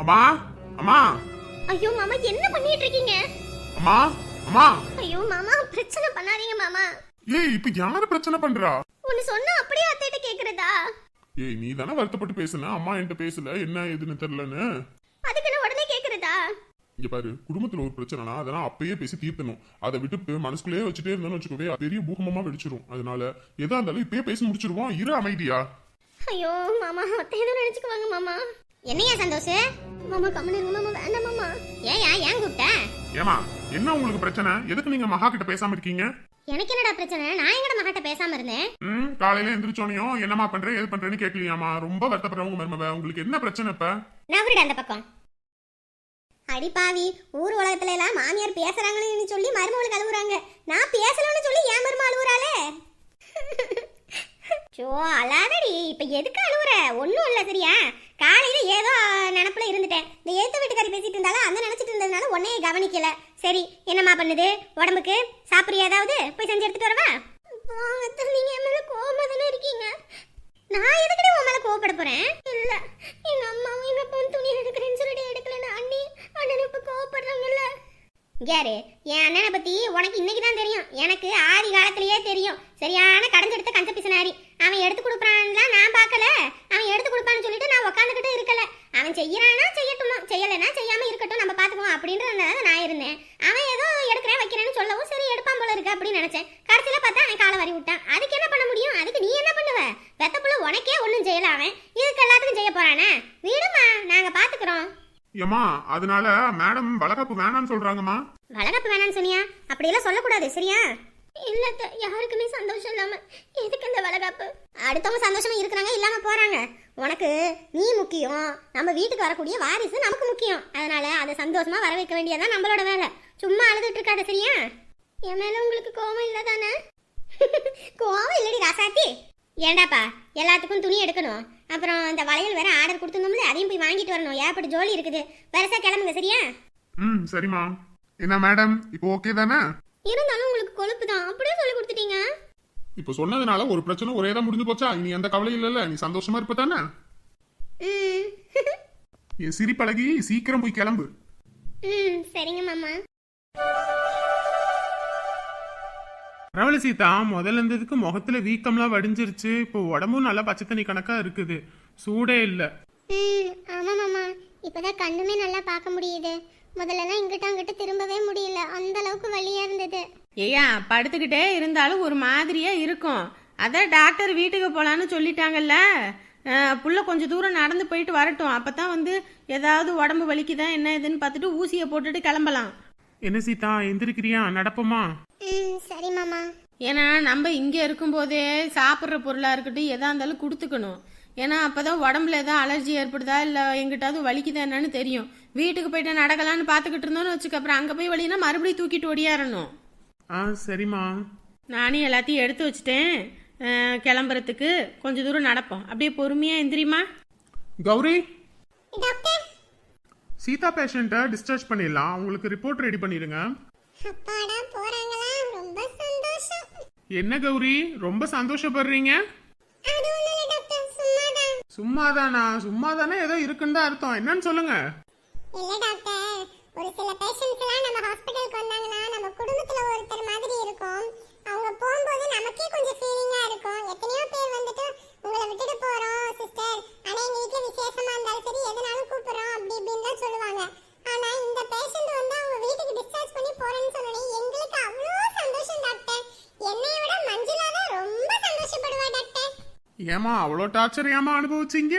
அம்மா அம்மா. ஐயோ மாமா என்ன பண்ணிட்டு இருக்கீங்க அம்மா அம்மா. ஐயோ மாமா பிரச்சனை பண்ணாதீங்க மாமா. ஏய் இப்ப யாரு பிரச்சனை பண்றா? ஒன்னு சொன்னா அப்படியே அத்தைட்ட கேக்குறதா? ஏய் நீ தானே வருத்தப்பட்டு பேசுன? அம்மா என்கிட்ட பேசல. என்ன ஏதுன்னு தெரியலன்னு. அதுக்கு என்ன உடனே கேக்குறதா? இங்க பாரு குடும்பத்துல ஒரு பிரச்சனைனா அதெல்லாம் அப்பயே பேசி தீர்த்தணும். அதை விட்டு மனசுக்குள்ளேயே வச்சுட்டே இருந்தோம்னு வச்சுக்கோவே பெரிய பூகமமா வெடிச்சிரும். அதனால எதா இருந்தாலும் இப்பயே பேசி முடிச்சிருவோம். இரு அமைதியா. ஐயோ மாமா அத்தை நினைச்சுக்குவாங்க மாமா. என்னையா சந்தோஷ்? மாமா கம்மன் இருங்க மாமா வேண்டாம் மாமா. ஏயா ஏன் கூப்பிட்ட? ஏமா என்ன உங்களுக்கு பிரச்சனை? எதுக்கு நீங்க மகா கிட்ட பேசாம இருக்கீங்க? எனக்கு என்னடா பிரச்சனை? நான் எங்கட மகிட்ட பேசாம இருந்தேன்? ம் காலையில எந்திரிச்சோனையும் என்னமா பண்ற ஏது பண்றேன்னு கேட்கலையாமா ரொம்ப வருத்தப்படுறவங்க மருமவ உங்களுக்கு என்ன பிரச்சனை இப்ப? நவருடா அந்த பக்கம். அடி பாவி ஊர் உலகத்துல எல்லாம் மாமியார் பேசுறாங்கன்னு சொல்லி மருமகளுக்கு அழுவுறாங்க. நான் பேசலன்னு சொல்லி ஏன் மரும அழுவுறாளே? சோ அழாதடி இப்ப எதுக்கு அழுவுற? ஒண்ணும் இல்ல சரியா? காலையில ஏதோ நினப்பில் இருந்துட்டேன். இந்த ஏத்த வீட்டுக்காரி பேசிட்டு இருந்தாலும் அந்த நினைச்சிட்டு இருந்ததுனால உன்னையே கவனிக்கல. சரி என்னம்மா பண்ணுது? உடம்புக்கு? சாப்பிடுறியா ஏதாவது? போய் செஞ்சு எடுத்துட்டு வரவா? நீங்கள் என் மேலே கோவமா தானே இருக்கீங்க? நான் எதுக்கடி உன் மேலே கோவப்பட போறேன்? இல்லை எங்க அம்மாவும் எங்க அப்பாவும் துணி எடுக்கிறேன்னு சொல்லிட்டு எடுக்கலன்னு அண்ணி அண்ணன் இப்போ கோவப்படுறாங்கல்ல. யாரு? என் அண்ணனை பத்தி உனக்கு இன்னைக்கு தான் தெரியும். எனக்கு ஆதி காலத்திலேயே தெரியும். சரியான கடைஞ்செடுத்த கஞ்ச பிசனாரி. அவன் எடுத்து கொடுப்பான்லாம் நான் பார்க்கல. அவன் எடுத்து கொடுப்பான்னு சொல்லிட்டு நான் உட்காந்துக்கிட்டு இருக்கல அவன் செய்யறானா செய்யட்டுமா? செய்யலைன்னா செய்யாம இருக்கட்டும் நம்ம பாத்துக்குவோம் அப்படின்றதுனால நான் இருந்தேன். அவன் ஏதோ எடுக்கிறேன் வைக்கிறேன்னு சொல்லவும் சரி எடுப்பான் போல இருக்கு அப்படின்னு நினைச்சேன். கடைசியில பார்த்தா அவன் காலை வாரி விட்டான். அதுக்கு என்ன பண்ண முடியும்? அதுக்கு நீ என்ன பண்ணுவ? வெத்தப்புள்ள உனக்கே ஒன்றும் செய்யல அவன். இதுக்கு எல்லாத்துக்கும் செய்ய போறானே? விடுமா நாங்க பாத்துக்கிறோம் ஏமா அதனால மேடம் வளகாப்பு வேணாம்னு சொல்றாங்கம்மா. வளகாப்பு வேணாம்னு சொன்னியா? அப்படியெல்லாம் சொல்லக்கூடாது சரியா? இல்லத்த யாருக்குமே சந்தோஷம் இல்லாம எதுக்கு இந்த வளகாப்பு? அடுத்தவங்க சந்தோஷமா இருக்கிறாங்க இல்லாம போறாங்க. உனக்கு நீ முக்கியம். நம்ம வீட்டுக்கு வரக்கூடிய வாரிசு நமக்கு முக்கியம். அதனால அதை சந்தோஷமா வர வைக்க வேண்டியதான் நம்மளோட வேலை. சும்மா அழுதுட்டு இருக்காத சரியா? என் மேல உங்களுக்கு கோவம் இல்ல தானே? கோவம் இல்லடி ராசாத்தி. ஏண்டாப்பா எல்லாத்துக்கும் துணி எடுக்கணும். அப்புறம் அந்த வளையல் வேற ஆர்டர் கொடுத்துருந்தோம்ல அதையும் போய் வாங்கிட்டு வரணும். ஏப்படி ஜோலி இருக்குது? பெருசா கிளம்புங்க சரியா? ம் சரிம்மா. என்ன மேடம்? இப்போ ஓகே தானே? இருந்தாலும் உங்களுக்கு கொழுப்பு தான் அப்படியே சொல்லி கொடுத்துட்டீங்க. இப்போ சொன்னதுனால ஒரு பிரச்சனை ஒரே தான் முடிஞ்சு போச்சா? இனி எந்த கவலையும் இல்லைல்ல? நீ சந்தோஷமா இருப்ப தானே? என் சிரிப்பழகி சீக்கிரம் போய் கிளம்பு. ம் சரிங்க மாமா. பரவாயில்ல சீதா முதல்ல இருந்ததுக்கு முகத்துல வீக்கம்லாம் வடிஞ்சிருச்சு. இப்போ உடம்பும் நல்லா பச்சை தண்ணி கணக்கா இருக்குது. சூடே இல்லை. ஆமா மாமா. இப்பதான் கண்ணுமே நல்லா பார்க்க முடியுது. முதல்லலாம் இங்கிட்ட அங்கிட்ட திரும்பவே முடியல. அந்த அளவுக்கு வலியா இருந்தது. ஏயா படுத்துக்கிட்டே இருந்தாலும் ஒரு மாதிரியா இருக்கும். அதான் டாக்டர் வீட்டுக்கு போலான்னு சொல்லிட்டாங்கல்ல. புள்ள கொஞ்சம் தூரம் நடந்து போயிட்டு வரட்டும். அப்பதான் வந்து ஏதாவது உடம்பு வலிக்குதா என்ன ஏதுன்னு பார்த்துட்டு ஊசியை போட்டுட்டு கிளம்பலாம். என்ன சீதா எந்திரிக்கிறியா? நடப்போமா? சரி மாமா. ஏன்னா நம்ம இங்கே இருக்கும்போதே சாப்பிட்ற பொருளாக இருக்கட்டும் எதா இருந்தாலும் கொடுத்துக்கணும். ஏன்னா அப்பதான் உடம்புல ஏதாவது அலர்ஜி ஏற்படுதா இல்லை எங்கிட்டாவது வலிக்குதா என்னன்னு தெரியும். வீட்டுக்கு போயிட்டு நடக்கலான்னு பார்த்துக்கிட்டு இருந்தோம்னு வச்சுக்க அப்புறம் அங்கே போய் வலினா மறுபடியும் தூக்கிட்டு ஓடியாரணும். ஆ சரிம்மா. நானும் எல்லாத்தையும் எடுத்து வச்சுட்டேன். கிளம்புறதுக்கு கொஞ்சம் தூரம் நடப்போம். அப்படியே பொறுமையாக எந்திரிமா கௌரி? டாக்டர்? சீதா பேஷண்ட்டை டிஸ்சார்ஜ் பண்ணிடலாம். உங்களுக்கு ரிப்போர்ட் ரெடி பண்ணிடுங்க. அப்பாடா போறாங்களா? ரொம்ப சந்தோஷம். என்ன கௌரி? ரொம்ப சந்தோஷப்படுறீங்க அது ஒண்ணும் இல்ல டாக்டர் சும்மாதான்? சும்மாதானா சும்மாதானே ஏதோ இருக்குன்னு தான் அர்த்தம். என்னன்னு சொல்லுங்க. இல்ல டாக்டர். ஒரு சில பேஷண்ட்ஸ் எல்லாம் நம்ம ஹாஸ்பிடலுக்கு வந்தாங்கன்னா நம்ம குடும்பத்துல ஒருத்தர் மாதிரி ஏமா அவ்வளோ டார்ச்சர் ஏமா அனுபவிச்சீங்க.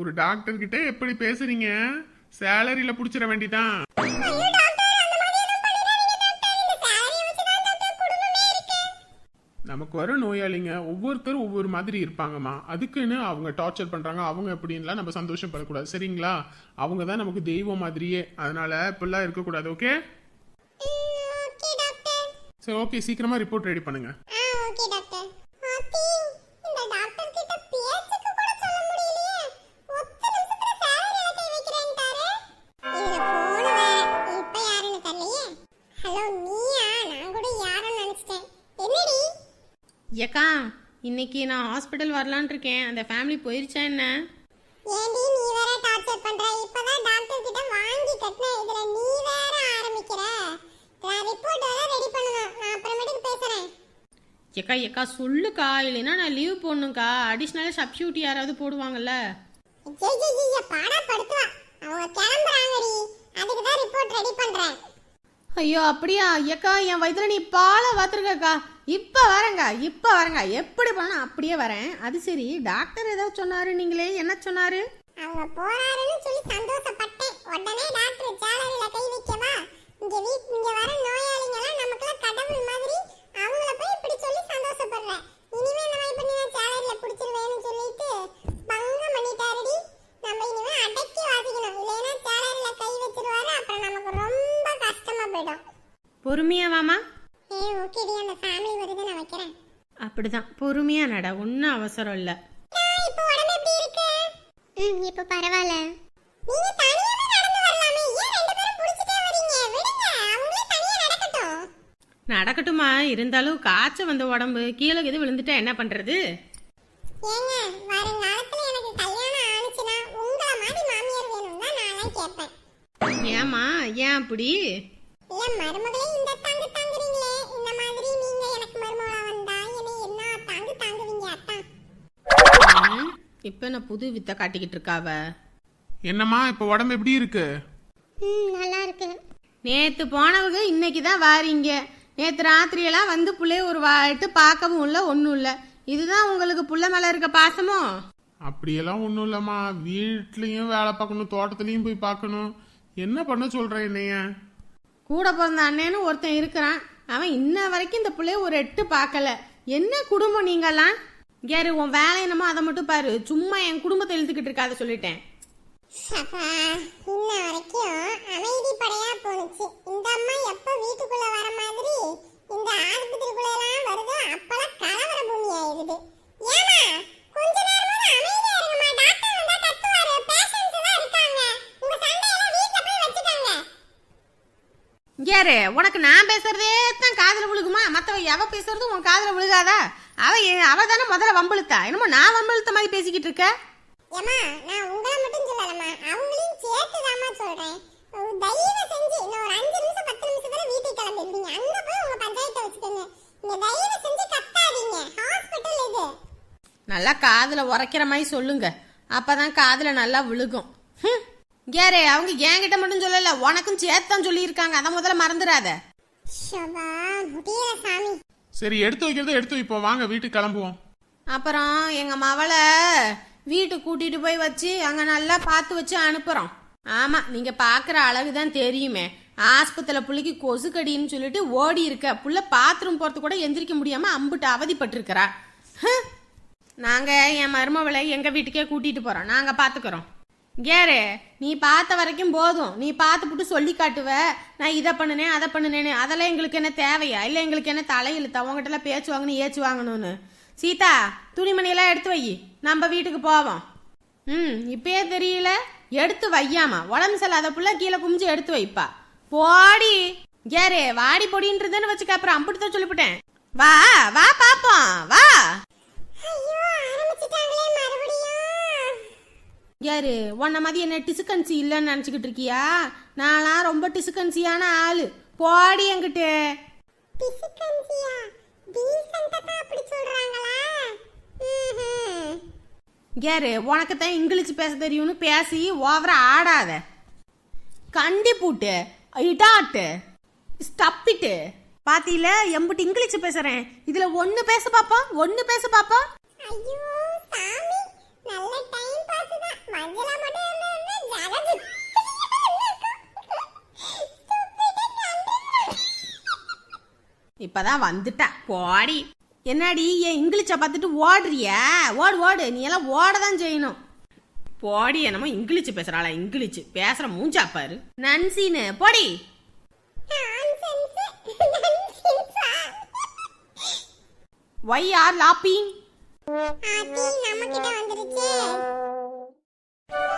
ஒரு டாக்டர் கிட்ட எப்படி பேசுறீங்க? சேலரியில புடிச்சிட வேண்டிதான். நமக்கு வர நோயாளிங்க ஒவ்வொருத்தரும் ஒவ்வொரு மாதிரி இருப்பாங்கம்மா. அதுக்குன்னு அவங்க டார்ச்சர் பண்றாங்க. அவங்க எப்படின்லாம் நம்ம சந்தோஷப்படக்கூடாது. சரிங்களா? அவங்க தான் நமக்கு தெய்வம் மாதிரியே. அதனால இப்படிலாம் இருக்கக்கூடாது ஓகே சரி ஓகே சீக்கிரமா ரிப்போர்ட் ரெடி பண்ணுங்க. ஆ ஓகே டாக்டர் இந்த டாக்டர் கிட்ட பேச்சுக்கு கூட சொல்ல முடியலையே. ஒத்த நிமிஷத்துல சாலரி ஏத்தி வைக்கிறேன்ட்டாரு. இதுல போன் வேற. இப்ப யாருன்னு தெரியலையே. ஹலோ நீயா? நான் கூட யாருன்னு நினைச்சிட்டேன். என்னடி? ஏக்கா இன்னைக்கு நான் ஹாஸ்பிட்டல் வரலான் இருக்கேன். அந்த ஃபேமிலி போயிருச்சா என்ன? ஏண்டி நீ வேற டார்ச்சர் பண்ற. இப்பதான் டாக்டர் கிட்ட வாங்கி கட்டின இதுல நீ வேற ஆரம்பிக்கிற. நான் ரிப்போர்ட் வேற ரெடி பண்ணணும். நான் அப்புறமேட்டுக்கு பேசுறேன். ஏக்கா ஏக்கா சொல்லுக்கா. இல்லைன்னா நான் லீவ் போடணும்க்கா. அடிஷ்னலாக சப்ஸ்டியூட் யாராவது போடுவாங்கல்ல. ஜெய் ஜெய் ஜெய் பாடா படுத்துவா அவங்க கிளம்புறாங்கடி அதுக்கு தான் ரிப்போர்ட் ரெடி பண்றேன் ஐயோ அப்படியா ஏக்கா என் வயிற்றுல நீ பாலை வாத்துருக்கக்கா இப்போ வரேங்க இப்போ வரேங்க எப்படி பண்ணணும் அப்படியே வரேன் அது சரி டாக்டர் ஏதாவது சொன்னாரு நீங்களே என்ன சொன்னாரு அவங்க போறாருன்னு சொல்லி சந்தோஷப்பட்டேன் உடனே டாக்டர் சேலரியில கை வைக்கவா இங்க வீட் இங்க வர நோயாளிங்க எல்லாம் நமக்குலாம் கடவுள் மாதிரி அவங்கள போய் இப்படி சொல்லி சந்தோஷப்படுறேன். இனிமே இந்த மாதிரி பண்ணி நான் சேலரியில பிடிச்சிருவேன்னு சொல்லிட்டு பங்கம் பண்ணிட்டாருடி. நம்ம இனிமே அடக்கி வாசிக்கணும். இல்லைன்னா சேலரியில கை வச்சிருவாரு அப்புறம் நமக்கு ரொம்ப கஷ்டமா போயிடும். பொறுமையா வாமா. ஏ ஓகேடி அந்த ஃபேமிலி வருது நான் வைக்கிறேன். அப்படிதான். பொறுமையா நட ஒன்றும் அவசரம் இல்லை. இப்போ உடம்பு எப்படி இருக்கு? ம் இப்போ பரவாயில்ல. நீங்க தனியாவே நடக்கட்டுமா? இருந்தாலும் காய்ச்சல் வந்த உடம்பு கீழே எது விழுந்துட்டா என்ன பண்றது? ஏங்க வருங்காலத்துல எனக்கு கல்யாணம் ஆனுச்சுன்னா உங்கள மாதிரி மாமியார் வேணும் தான் நான்லாம் கேட்பேன். ஏமா ஏன் அப்படி? இல்ல மருமகளே இந்த தாங்கு தாங்குறீங்களே. இந்த மாதிரி நீங்க எனக்கு மருமகளா வந்தா என்னை என்ன தாங்கு தாங்குவீங்க அத்தான் ம், இப்ப நான் புது வித்தை காட்டிக்கிட்டு இருக்காவ? என்னம்மா இப்போ உடம்பு எப்படி இருக்கு? ம் நல்லா இருக்கு நேத்து போனவங்க இன்னைக்கு தான் வாரீங்க. நேத்து ராத்திரியெல்லாம் வந்து புள்ளைய ஒரு வாட்டு பார்க்கவும் இல்லை ஒன்றும் இல்லை. இதுதான் உங்களுக்கு புள்ள மேல இருக்க பாசமோ? அப்படியெல்லாம் ஒன்றும் இல்லைம்மா. வீட்லேயும் வேலை பார்க்கணும் தோட்டத்துலேயும் போய் பார்க்கணும். என்ன பண்ண சொல்கிறேன் என்னைய? கூட பிறந்த அண்ணன்னு ஒருத்தன் இருக்கிறான். அவன் இன்ன வரைக்கும் இந்த புள்ளைய ஒரு எட்டு பார்க்கல. என்ன குடும்பம் நீங்கெல்லாம் கேரு உன் வேலை என்னமோ அதை மட்டும் பாரு. சும்மா என் குடும்பத்தை இழுத்துக்கிட்டு இருக்காத சொல்லிட்டேன். அப்பா இன்ன வரைக்கும் அமைதி படையா போணுச்சு. இந்த அம்மா எப்ப வீட்டுக்குள்ள வர மாதிரி இந்த ஆஸ்பத்திரிக்குள்ள எல்லாம் வருதோ அப்பெல்லாம் கலவர பூமி ஆயிடுது ஏமா கொஞ்ச நேரமாவது அமைதியா இருங்கம்மா. டாக்டர் வந்தா கத்துவாரு. பேஷண்ட்ஸ் எல்லாம் இருக்காங்க. உங்க சண்டையெல்லாம் வீட்ல போய் வச்சுக்கோங்க. கேரு உனக்கு நான் பேசுறதே தான் காதுல விழுகுமா? மத்தவ எவ பேசுறதும் உன் காதுல விழுகாதா? அவ எ- அவ தானே முதல்ல வம்பிழுத்தா? என்னமோ நான் வம்பிழுத்த மாதிரி பேசிக்கிட்டு இருக்க? ஏமா நான் உங்களை மட்டும் சொல்லலம்மா. அவங்களையும் சேர்த்து தாம்மா சொல்றேன். தயவு செஞ்சு இன்னும் ஒரு அஞ்சு நிமிஷம் பத்து நிமிஷத்துல வீட்டுக்கு கிளம்பிடுவீங்க அங்க போய் உங்க பஞ்சாயத்தை வச்சுக்கோங்க. இங்க தயவு செஞ்சு கத்தாதீங்க. ஹாஸ்பிட்டல் இது நல்லா காதுல உரைக்கிற மாதிரி சொல்லுங்க. அப்பதான் காதுல நல்லா விழுகும். ஹம். கேரு அவங்க என்கிட்ட மட்டும் சொல்லல உனக்கும் சேர்த்தான் சொல்லியிருக்காங்க. அதை முதல்ல மறந்துடாத. சரி எடுத்து வைக்கிறத எடுத்து வைப்போம். வாங்க வீட்டுக்கு கிளம்புவோம். அப்புறம் எங்க மவளை வீட்டுக்கு கூட்டிட்டு போய் வச்சு அங்கே நல்லா பார்த்து வச்சு அனுப்புகிறோம் ஆமாம் நீங்கள் பார்க்குற அழகு தான் தெரியுமே. ஆஸ்பத்திரியில் பிள்ளைக்கு கொசுக்கடின்னு சொல்லிட்டு ஓடி இருக்க. புள்ள பாத்ரூம் போகிறது கூட எந்திரிக்க முடியாமல் அம்புட்டு அவதிப்பட்டிருக்கிறா. நாங்கள் என் மருமவளை எங்கள் வீட்டுக்கே கூட்டிட்டு போகிறோம் நாங்கள் பார்த்துக்குறோம். கேரு நீ பார்த்த வரைக்கும் போதும். நீ பார்த்துப்புட்டு சொல்லி காட்டுவ. நான் இதை பண்ணுனேன் அதை பண்ணுனேன்னு. அதெல்லாம் எங்களுக்கு என்ன தேவையா? இல்லை எங்களுக்கு என்ன தலையெழுத்தா? உங்ககிட்டலாம் பேச்சு வாங்கணும் ஏச்சு வாங்கணும்னு. சீதா துணிமணியெல்லாம் எடுத்து வை நம்ம வீட்டுக்கு போவோம். ம் இப்பயே தெரியல. எடுத்து வையாமா. உடம்பு சரியில்லாத புள்ள கீழே குமிஞ்சு எடுத்து வைப்பா. போடி. கேரு வாடி பொடின்றதுன்னு வச்சுக்க அப்புறம் அம்பிட்டு சொல்லிவிட்டேன். வா வா பாப்போம். வா. யாரு உன்ன மாதிரி என்ன டிசுக்கன்சி இல்லைன்னு நினச்சிக்கிட்டு இருக்கியா? நான்லாம் ரொம்ப டிசுக்கன்சியான ஆளு. போடி என்கிட்ட. யாரு உனக்கு தான் இங்கிலீஷ் பேச தெரியும்னு பேசி ஓவரா ஆடாத. கண்டி பூட்டு இடாட்டு ஸ்டப்பிட்டு. பாத்தீல எம்பிட்டு இங்கிலீஷ் பேசுறேன். இதுல ஒன்னு பேச பாப்போம் ஒன்னு பேச பாப்போம் ஐயோ சாமி நல்ல டைம் பாஸ் தான். மஞ்சளா மட்டும் இருந்தா ஜலது இப்பதான் வந்துட்டா. போடி. என்னடி என் இங்கிலீஷை பார்த்துட்டு ஓடுறியா? ஓடு ஓடு. நீ எல்லாம் ஓட தான் செய்யணும். போடி என்னமோ இங்கிலீஷ் பேசுறாளா இங்கிலீஷ். பேசுற மூஞ்சா பாரு. நன்சின்னு போடி. ஒய் ஆர் லாப்பிங்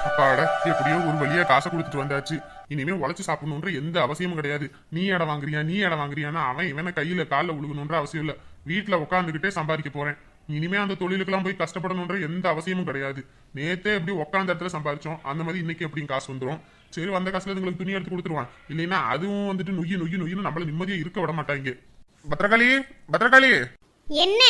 அப்பாட எப்படியோ ஒரு வழியா காசை கொடுத்துட்டு வந்தாச்சு. இனிமே உழைச்சு சாப்பிடணுன்ற எந்த அவசியமும் கிடையாது. நீ இடம் வாங்குறியா நீ இடம் வாங்குறியான்னா அவன் இவனை கையில கால்ல விழுகணுன்ற அவசியம் இல்ல. வீட்டுல உட்காந்துக்கிட்டே சம்பாதிக்க போறேன். இனிமே அந்த தொழிலுக்கெல்லாம் போய் கஷ்டப்படணுன்ற எந்த அவசியமும் கிடையாது. நேத்தே எப்படி உட்காந்த இடத்துல சம்பாதிச்சோம் அந்த மாதிரி இன்னைக்கு எப்படியும் காசு வந்துடும் சரி வந்த காசுல இதுங்களுக்கு துணி எடுத்து கொடுத்துருவான். இல்லைன்னா அதுவும் வந்துட்டு நொய்யு நொய்யு நொய்யுன்னு நம்மள நிம்மதியா இருக்க விட மாட்டாங்க. பத்திரகாளி பத்திரகாளி. என்ன?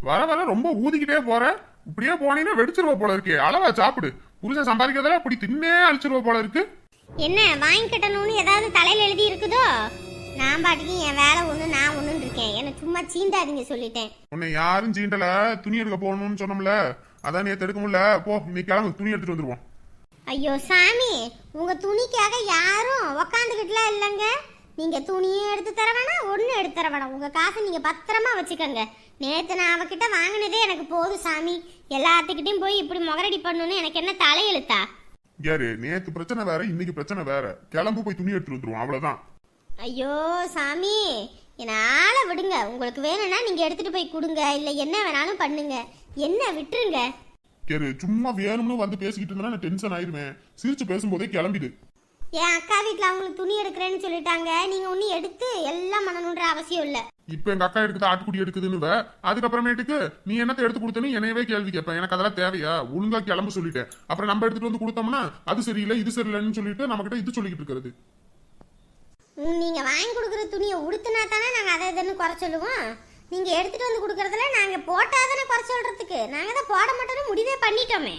வர வர ரொம்ப ஊதிக்கிட்டே போற. இப்படியே போனீங்கன்னா வெடிச்சிருவ போல இருக்கே. அளவா சாப்பிடு. புருஷன் சம்பாதிக்கிறதால இப்படி தின்னே அழிச்சிருவ போல இருக்கு. என்ன வாங்கி கட்டணும்னு ஏதாவது தலையில எழுதி இருக்குதோ? நான் பாட்டுக்கு என் வேலை ஒண்ணு நான் ஒண்ணுன்னு இருக்கேன். என்ன சும்மா சீண்டாதீங்க சொல்லிட்டேன். உன்னை யாரும் சீண்டல. துணி எடுக்க போகணும்னு சொன்னோம்ல. அதான் நேத்து எடுக்க முடியல. போ கிளம்பு. துணி எடுத்துட்டு வந்துருவோம். ஐயோ சாமி உங்க துணிக்காக யாரும் உக்காந்துக்கிட்டுலாம் இல்லைங்க. நீங்க துணியும் எடுத்து தர வேணாம் ஒன்றும் எடுத்து தர வேணாம். உங்க காசை நீங்க பத்திரமா வச்சுக்கோங்க. நேத்து நான் அவகிட்ட வாங்கினதே எனக்கு போதும் சாமி. எல்லாத்துக்கிட்டையும் போய் இப்படி முகரடி பண்ணணும்னு எனக்கு என்ன தலையெழுத்தா? யாரு? நேத்து பிரச்சனை வேற இன்னைக்கு பிரச்சனை வேற. கிளம்பு போய் துணி எடுத்துட்டு வந்துருவோம். அவ்வளவுதான். ஐயோ சாமி. என்னை ஆளை விடுங்க. உங்களுக்கு வேணும்னா நீங்க எடுத்துட்டு போய் கொடுங்க. இல்ல என்ன வேணாலும் பண்ணுங்க. என்ன விட்டுருங்க? கேரு சும்மா வேணும்னு வந்து பேசிக்கிட்டு இருந்தா நான் டென்ஷன் ஆயிருவேன். சிரிச்சு பேசும்போதே கிளம்பிடு. என் அக்கா வீட்டில் அவங்களுக்கு துணி எடுக்கிறேன்னு சொல்லிட்டாங்க. நீங்க ஒன்றும் எடுத்து எல்லாம் பண்ணணுன்ற அவசியம் இல்லை. இப்ப எங்க அக்கா எடுக்குது ஆட்டுக்குடி எடுக்குதுன்னு. அதுக்கப்புறமேட்டுக்கு நீ என்னத்தை எடுத்து கொடுத்தனு என்னையவே கேள்வி கேட்பேன். எனக்கு அதெல்லாம் தேவையா? ஒழுங்கா கிளம்ப சொல்லிட்டேன். அப்புறம் நம்ம எடுத்துட்டு வந்து கொடுத்தோம்னா அது சரியில்லை இது சரியில்லைன்னு சொல்லிட்டு நம்ம கிட்ட இது சொல்லிக்கிட்டு இருக்கிறது. ம், நீங்க வாங்கி கொடுக்குற துணியை உடுத்தினா தானே நாங்க அதை இதுன்னு குறை சொல்லுவோம். நீங்க எடுத்துட்டு வந்து கொடுக்கறதுல நாங்க போட்டா தானே குறை சொல்றதுக்கு. நாங்க தான் போட மாட்டோம்னு முடிவே பண்ணிட்டோமே.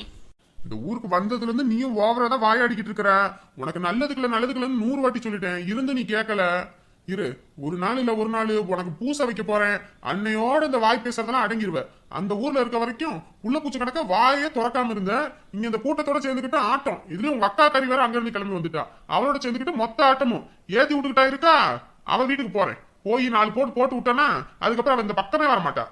இந்த ஊருக்கு வந்ததுல இருந்து நீயும் ஓவரா தான் வாயாடிக்கிட்டு இருக்கிற. உனக்கு நல்லதுக்குள்ள நல்லதுக்குள்ளன்னு நூறு வாட்டி சொல்லிட்டேன். இருந்து நீ கேட்கல இரு ஒரு நாள் இல்ல ஒரு நாள் உனக்கு பூசை வைக்க போறேன். அன்னையோட இந்த வாய் பேசுறதெல்லாம் அடங்கிருவ. அந்த ஊர்ல இருக்க வரைக்கும் உள்ள பூச்சி கணக்க வாயே திறக்காம இருந்த. இங்க இந்த கூட்டத்தோட சேர்ந்துக்கிட்டு ஆட்டம். இதுலயும் உங்க அக்கா கறி வேற அங்க இருந்து கிளம்பி வந்துட்டா. அவளோட சேர்ந்துக்கிட்டு மொத்த ஆட்டமும். ஏத்தி விட்டுக்கிட்டா இருக்கா? அவ வீட்டுக்கு போறேன். போய் நாலு போட்டு போட்டு விட்டனா அதுக்கப்புறம் அவன் இந்த பக்கமே வர மாட்டா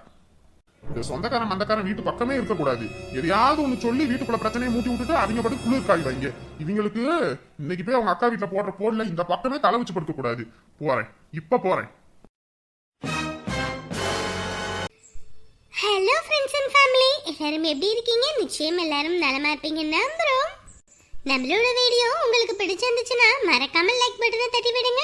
இந்த சொந்தக்காரன் மந்தக்காரன் வீட்டு பக்கமே இருக்கக்கூடாது. எதையாவது ஒண்ணு சொல்லி வீட்டுக்குள்ள பிரச்சனையை மூட்டி விட்டுட்டு அவங்க பாட்டு குளிர் காய்வாங்க இவங்களுக்கு இன்னைக்கு போய் அவங்க அக்கா வீட்டுல போடுற போடல இந்த பக்கமே தலை வச்சு படுக்க கூடாது போறேன். இப்ப போறேன். ஹலோ ஃப்ரெண்ட்ஸ் அண்ட் ஃபேமிலி எல்லாரும் எப்படி இருக்கீங்க? நிச்சயம் எல்லாரும் நலமா இருப்பீங்க நம்புறோம். நம்மளோட வீடியோ உங்களுக்கு பிடிச்சிருந்துச்சுன்னா மறக்காம லைக் பட்டனை தட்டி விடுங்க.